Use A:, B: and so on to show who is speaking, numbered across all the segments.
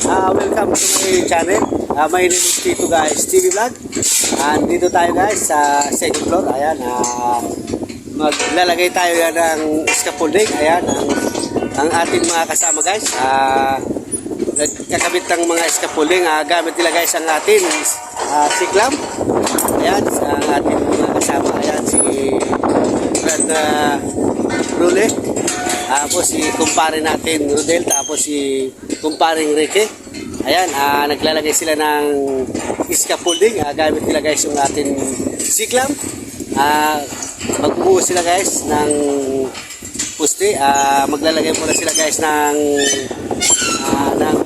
A: Uh, welcome to my channel. Uh, my name is Tito guys, TV Vlog. And dito tayo guys sa second floor. Ayan, uh, maglalagay tayo yan ng scaffolding. Ayan, ang, ang ating mga kasama guys. Uh, nagkakabit ng mga scaffolding. Uh, gamit nila guys ang ating uh, siklam. Ayan, ang ating mga kasama. Ayan, si Brad uh, Rule. Tapos si kumpare natin Rodel, tapos si kumparing Ricky. Ayan, ah, naglalagay sila ng scaffolding. Ah, gamit nila guys yung ating siklam. Ah, magbubuo sila guys ng puste. Ah, maglalagay muna sila guys ng ah, ng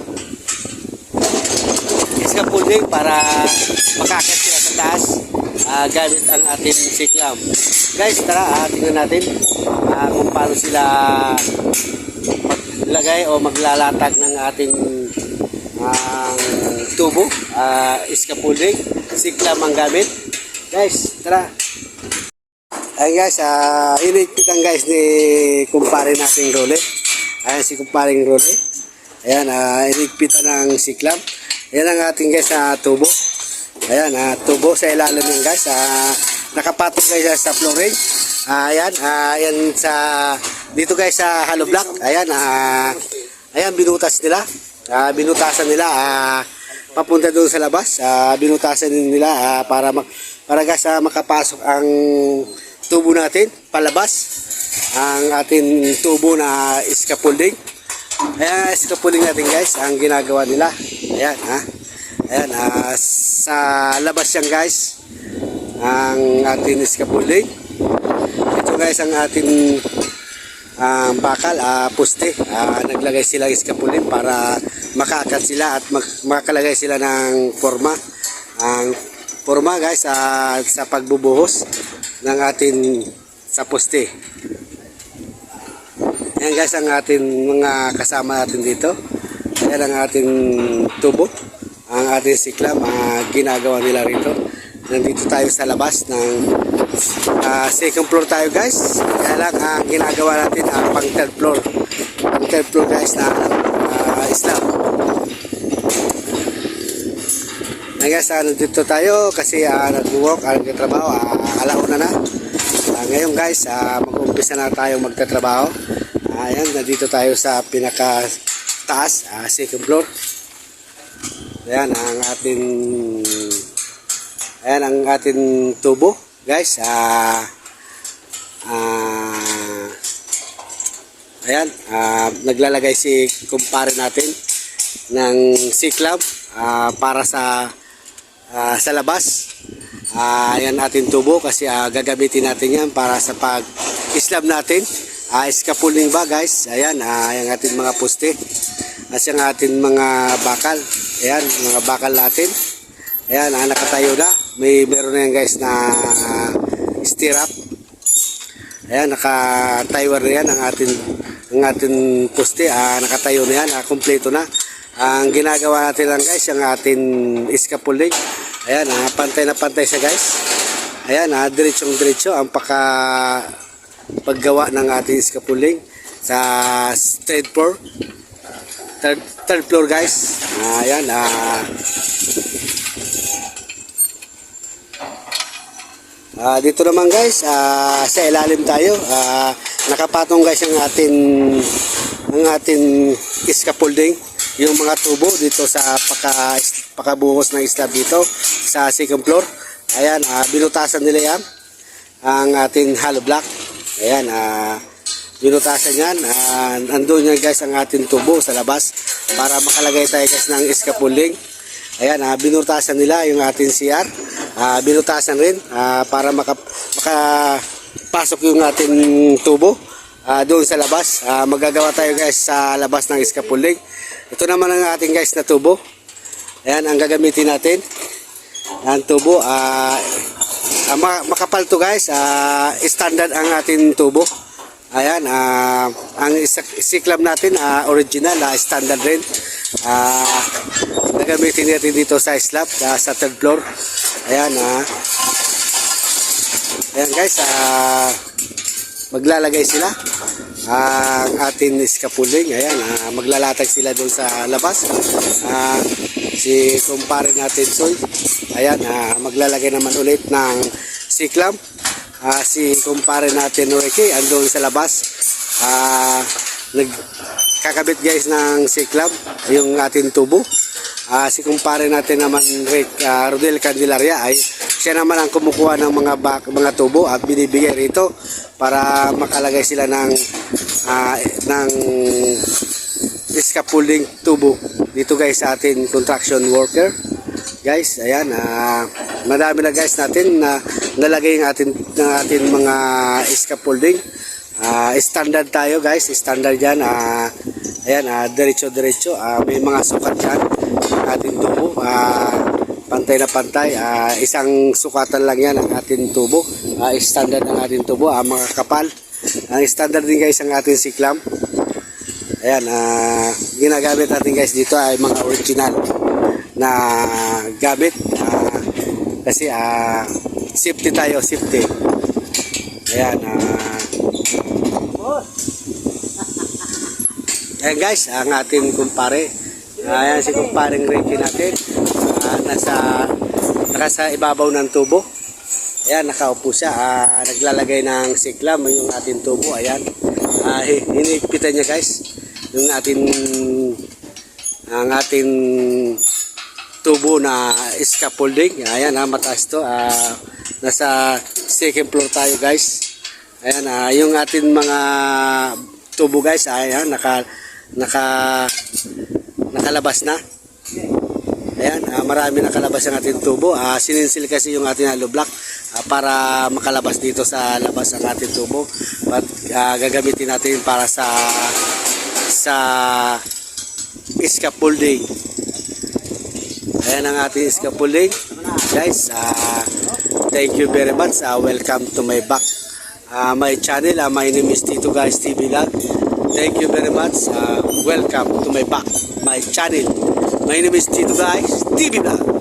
A: scaffolding para makakit sila sa taas ah, gamit ang ating siklam. Guys, tara, ah, tingnan natin ah, kung paano sila maglagay o maglalatag ng ating ang tubo, ah, scaffolding, siklam ang gamit. Guys, tara. Ayan guys, uh, inigpitan guys ni kumpare nating Role. Ayan si kumparing Role. Ayan, uh, inigpitan ng siklam. Ayan ang ating guys sa tubo. Ayan, ah, tubo sa ilalim yan guys. Ah, nakapatong guys sa flooring. Ah, ayan, ah, ayan sa dito guys sa hollow block. Ayan, ah, ayan binutas nila. Ah, binutasan nila ah, papunta doon sa labas. Ah, binutasan nila ah, para mak para guys ah, makapasok ang tubo natin palabas. Ang ating tubo na scaffolding. Ayan, scaffolding natin guys, ang ginagawa nila. Ayan, ha. Ayan, ah, sa labas yan guys, ang ating scaffolding. Ito guys, ang ating ang bakal, ah, puste. Ah, naglagay sila ng scaffolding para makakat sila at makalagay sila ng forma. Ang forma guys, ah, sa pagbubuhos ng ating sa poste. Yan guys ang ating mga kasama natin dito. Yan ang ating tubo. Ang ating siklam, mga ginagawa nila rito. Nandito tayo sa labas ng ah, second floor tayo guys. Kaya lang ang ginagawa natin ang pang third floor. Pang third floor guys na ah, slab. Yan guys, ah, nandito tayo kasi uh, nag-work, uh, nagtatrabaho, uh, alauna na. Ah, ngayon guys, uh, mag-umpisa na tayo magtatrabaho. Ah, Ayan, nandito tayo sa pinaka taas, ah, second floor. Ayan ang ating Ayan ang ating tubo, guys. Ah ah Ayan, ah, naglalagay si kumpare natin ng siklam ah, para sa ah, sa labas. Ah, ayan ating tubo kasi ah, gagamitin natin yan para sa pag-islam natin. Ah, scaffolding ba guys? Ayan, ah, ayan ating mga poste. At yung ating mga bakal. Ayan, mga bakal natin. Ayan, ah, nakatayo na. May meron na yan guys na ah, stirrup. Ayan, naka-timer na yan ang ating, ang ating poste. Ah, nakatayo na yan, ah, kompleto na. Ang ginagawa natin lang guys, yung ating scaffolding. Ayan, ah, pantay na pantay siya guys. Ayan, ah, diretsong diretso ang paka paggawa ng ating scaffolding sa third floor. Third, third floor guys. Ah, ayan, ah, Ah, dito naman guys, ah, sa ilalim tayo. Ah, nakapatong guys ang ating ang ating scaffolding, yung mga tubo dito sa paka pakabuhos ng slab dito sa second floor. Ayan, ah, binutasan nila yan ang ating hollow block. Ayan, ah, binutasan yan. Ah, andun yan guys ang ating tubo sa labas para makalagay tayo guys ng scaffolding. Ayan, ah, binutasan nila yung ating CR. Ah, binutasan rin ah, para maka, makapasok yung ating tubo ah, doon sa labas. Ah, magagawa tayo guys sa labas ng scaffolding. Ito naman ang ating guys na tubo. Ayan, ang gagamitin natin. Ang tubo, ah, ma- makapal to guys. Ah, standard ang ating tubo. Ayan, ah, ang siklam natin, ah, original, ah, standard rin. Ah, nagamitin natin dito sa slab, ah, sa third floor. Ayan, ah. Ayan guys, ah, maglalagay sila ang atin scaffolding. Ayan, ah, maglalatag sila doon sa labas. Ah, si kumpare natin Soy. Ayan, ah, maglalagay naman ulit ng siklam. Ah, si kumpare natin Ricky andun sa labas. Ah, nagkakabit guys ng siklam yung ating tubo. Ah, si kumpare natin naman Rick ah, Rodel Candelaria ay siya naman ang kumukuha ng mga bak, mga tubo at binibigay rito para makalagay sila ng ah, ng scaffolding tubo dito guys sa ating construction worker guys ayan ah madami na guys natin na nalagay yung atin ng ating mga scaffolding Ah, standard tayo guys standard yan. Ah ayan ah diretso diretso. Ah may mga sukat yan. Ang ating tubo. Ah pantay na pantay. Ah isang sukatan lang yan ang ating tubo. Ah standard ang ating tubo ah mga kapal. Ang standard din guys ang ating siklam. Ayan, ah, ginagamit natin guys dito ay mga original na gamit. Kasi ah, safety tayo, safety. Ayan, ah, ayan guys, ang ating kumpare. Ayan si kumparing Ricky natin. Ah, nasa, nasa ibabaw ng tubo. Ayan, nakaupo siya. Ah, naglalagay ng siklam yung ating tubo. Ayan. Ah, hi- hinigpitan niya guys. Yung ating ang ating tubo na scaffolding. Ayan, ah, mataas to. Ah, nasa second floor tayo guys. Ayan, ah, yung ating mga tubo guys, ayan, naka naka nakalabas na. Ayan, ah, marami nakalabas ang ating tubo. Ah, sininsil kasi yung ating hollow block ah, para makalabas dito sa labas ang ating tubo. At ah, gagamitin natin para sa sa scaffolding. Ayan ang ating scaffolding. Guys, ah, thank you very much. Ah, welcome to my back. ah, my channel. Ah, my name is Tito Guys TV Vlog. Thank you very much. Ah, welcome to my back, my channel. My name is Tito Guys TV Vlog.